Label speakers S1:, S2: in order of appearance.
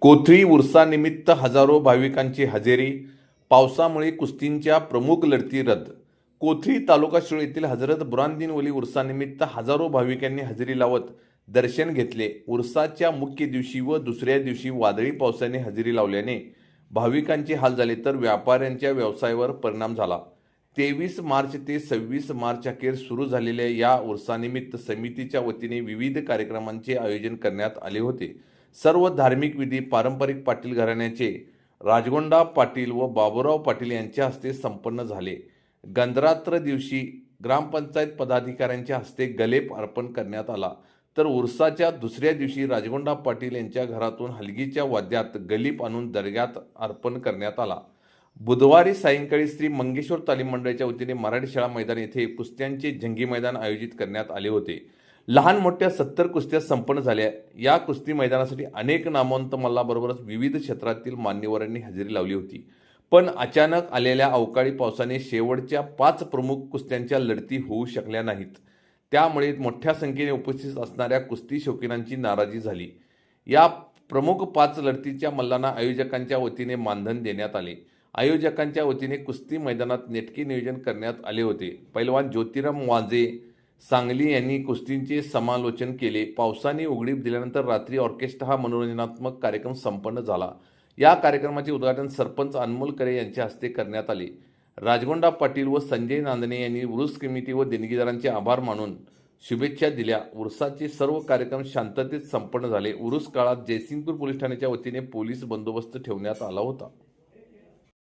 S1: कोथळी उर्सानिमित्त हजारो भाविकांची हजेरी पावसामुळे कुस्तींच्या प्रमुख लढती रद्द. कोथळी तालुका शिळ येथील हजरत बुरांदिनवली उर्सानिमित्त हजारो भाविकांनी हजेरी लावत दर्शन घेतले. उर्साच्या मुख्य दिवशी व दुसऱ्या दिवशी वादळी पावसाने हजेरी लावल्याने भाविकांचे हाल झाले तर व्यापाऱ्यांच्या व्यवसायावर परिणाम झाला. तेवीस मार्च ते सव्वीस मार्च अखेर सुरू झालेल्या या उर्सानिमित्त समितीच्या वतीने विविध कार्यक्रमांचे आयोजन करण्यात आले होते. सर्व धार्मिक विधी पारंपरिक पाटील घराण्याचे राजगोंडा पाटील व बाबूराव पाटील यांच्या हस्ते संपन्न झाले. गंधरात्र दिवशी ग्रामपंचायत पदाधिकाऱ्यांच्या हस्ते गलेप अर्पण करण्यात आला. तर उर्साच्या दुसऱ्या दिवशी राजगोंडा पाटील यांच्या घरातून हलगीच्या वाद्यात गलीप आणून दर्ग्यात अर्पण करण्यात आला. बुधवारी सायंकाळी श्री मंगेश्वर तालीम मंडळाच्या वतीने मराठी शाळा मैदान येथे कुस्त्यांचे जंगी मैदान आयोजित करण्यात आले होते. लहान मोठ्या सत्तर कुस्त्या संपन्न झाल्या. या कुस्ती मैदानासाठी अनेक नामवंत मल्लाबरोबरच विविध क्षेत्रातील मान्यवरांनी हजेरी लावली होती. पण अचानक आलेल्या अवकाळी पावसाने शेवटच्या पाच प्रमुख कुस्त्यांच्या लढती होऊ शकल्या नाहीत. त्यामुळे मोठ्या संख्येने उपस्थित असणाऱ्या कुस्ती शौकीनांची नाराजी झाली. या प्रमुख पाच लढतीच्या मल्लांना आयोजकांच्या वतीने मानधन देण्यात आले. आयोजकांच्या वतीने कुस्ती मैदानात नेटके नियोजन करण्यात आले होते. पैलवान ज्योतिराम वाजे सांगली यांनी कुस्तींचे समालोचन केले. पावसाने उघडीप दिल्यानंतर रात्री ऑर्केस्ट्रा हा मनोरंजनात्मक कार्यक्रम संपन्न झाला. या कार्यक्रमाचे उद्घाटन सरपंच अनमोल करे यांच्या हस्ते करण्यात आले. राजगोंडा पाटील व संजय नांदणे यांनी उरुस कमिटी व देणगीदारांचे आभार मानून शुभेच्छा दिल्या. उरसाचे सर्व कार्यक्रम शांततेत संपन्न झाले. उरुस काळात जयसिंगपूर पोलीस ठाण्याच्या वतीने पोलीस बंदोबस्त ठेवण्यात आला होता.